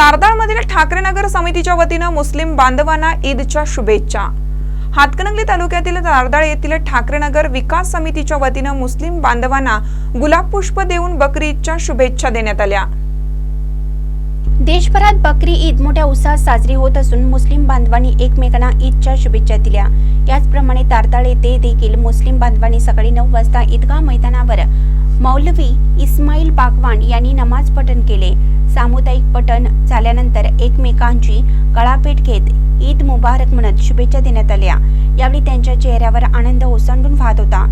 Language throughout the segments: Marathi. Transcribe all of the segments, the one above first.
तारदाळमधील ठाकरे नगर समितीच्या वतीनं मुस्लिम बांधवांना ईदच्या शुभेच्छा. हातकणंगले तालुक्यातील तारदाळ येथील ठाकरे नगर विकास समितीच्या वतीनं मुस्लिम बांधवांना गुलाब पुष्प देऊन बकरी ईदच्या शुभेच्छा देण्यात आल्या. देशभरात बकरी ईद मोठ्या उत्साहात साजरी होत असून मुस्लिम बांधवांनी एकमेकांना ईदच्या शुभेच्छा दिल्या. याचप्रमाणे तारताळ येथे देखील मुस्लिम बांधवांनी सकाळी नऊ वाजता ईदगाह मैदानावर मौलवी इस्माईल बागवान यांनी नमाज पठण केले. सामुदायिक पठण झाल्यानंतर एकमेकांची गळापेट घेत ईद मुबारक म्हणत शुभेच्छा देण्यात आल्या. यावेळी त्यांच्या चेहऱ्यावर आनंद ओसंडून वाहत होता.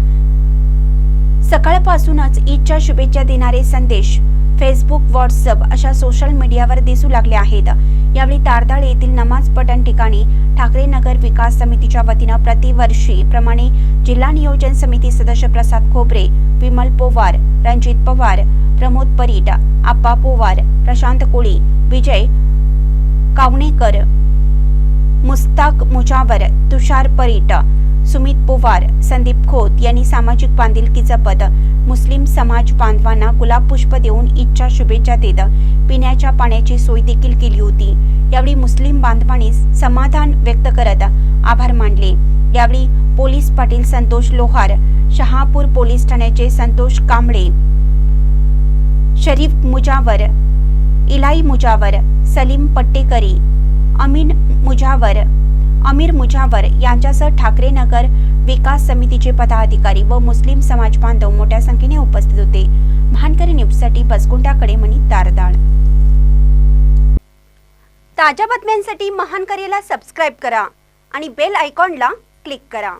सकाळपासूनच ईदच्या शुभेच्छा देणारे संदेश फेसबुक व्हॉट्सअप अशा सोशल मीडियावर दिसू लागले आहेत. यावेळी तारदाळ येथील नमाज पठण ठिकाणी ठाकरे नगर विकास समितीच्या वतीनं प्रतिवर्षी प्रमाणे जिल्हा नियोजन समिती सदस्य प्रसाद खोबरे विमल पोवार रणजित पवार प्रमोद परीट आप्पा पोवार प्रशांत कोळी विजय कावणेकर मुस्ताक मुजावर तुषार परीट सुमित पोवार संदीप खोत यांनी सामाजिक बांधिलकी जपत मुस्लिम समाज बांधवांना गुलाब पुष्प देऊन ईदच्या शुभेच्छा देत पिण्याच्या पाण्याची सोय देखील केली होती. यावेळी मुस्लिम बांधवांनी समाधान व्यक्त करत आभार मानले. यावेळी पोलीस पाटील संतोष लोहार शहापूर पोलीस ठाण्याचे संतोष कांबळे शरीफ मुजावर इलाई मुजावर सलीम पट्टेकरी अमीन मुजावर अमीर मुजावर यांच्यासह ठाकरे नगर विकास समितीचे पदाधिकारी व मुस्लिम समाज बांधव मोठ्या संख्येने उपस्थित होते. भानकरी न्यूजसाठी बसकुंटाकडे म्हणी तारदाळ ताज्या बातम्यांसाठी महानकरीला सबस्क्राईब करा आणि बेल आयकॉनला क्लिक करा.